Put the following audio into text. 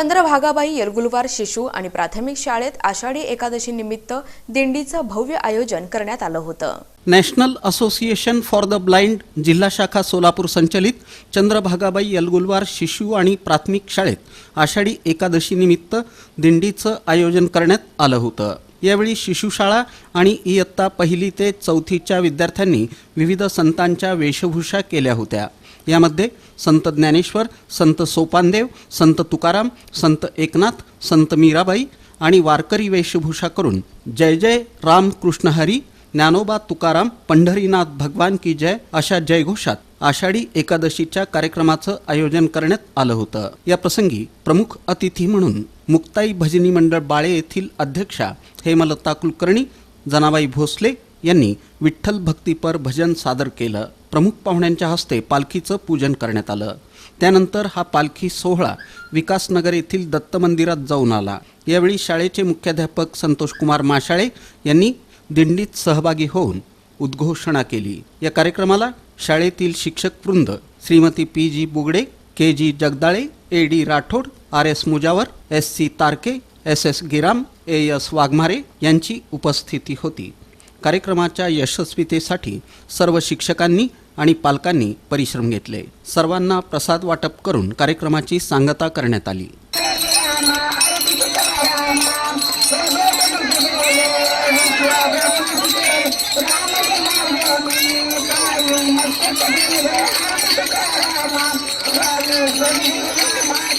चंद्रभागाबाई येरगुलवार शिशु आणि प्राथमिक शाळेत आषाढी एकादशी निमित्त दिंडीचं भव्य आयोजन करण्यात आलं होतं. National association for the blind जिल्हा शाखा सोलापूर संचलित चंद्रभागाबाई यलगुलवार शिशु आणि प्राथमिक शाळेत आषाढी एकादशी निमित्त दिंडीचं आयोजन करण्यात आलं होतं. यावेळी शिशुशाळा आणि इयत्ता पहिली ते चौथीच्या विद्यार्थ्यांनी विविध संतांच्या वेशभूषा केल्या होत्या. यामध्ये संत ज्ञानेश्वर संत सोपानदेव संत तुकाराम संत एकनाथ संत मीराबाई आणि वारकरी वेशभूषा करून जय जय राम कृष्णहरी ज्ञानोबा तुकाराम पंढरीनाथ भगवान की जय अशा जयघोषात आषाढी एकादशीच्या कार्यक्रमाचं आयोजन करण्यात आलं होतं. या प्रसंगी प्रमुख अतिथी म्हणून मुक्ताई भजनी मंडळ बाळे येथील अध्यक्षा हेमलता कुलकर्णी जनाबाई भोसले यांनी विठ्ठल भक्तीपर भजन सादर केलं. प्रमुख पाहुण्यांच्या हस्ते पालखीचं पूजन करण्यात आलं. त्यानंतर हा पालखी सोहळा विकासनगर येथील दत्त मंदिरात जाऊन आला. यावेळी शाळेचे मुख्याध्यापक संतोष कुमार माशाळे यांनी दिंडीत सहभागी होऊन उद्घोषणा केली. या कार्यक्रमाला शाळेतील शिक्षक वृंद Shrimati P G Bugade K G Jagdale A D Rathod R S Mujawar S C Tarke S S Giram A S Waghmare यांची उपस्थिती होती कार्यक्रमाच्या यशस्वीतेसाठी सर्व शिक्षकांनी आणि पालकांनी परिश्रम घेतले सर्वांना प्रसाद वाटप करून कार्यक्रमाची सांगता करण्यात आली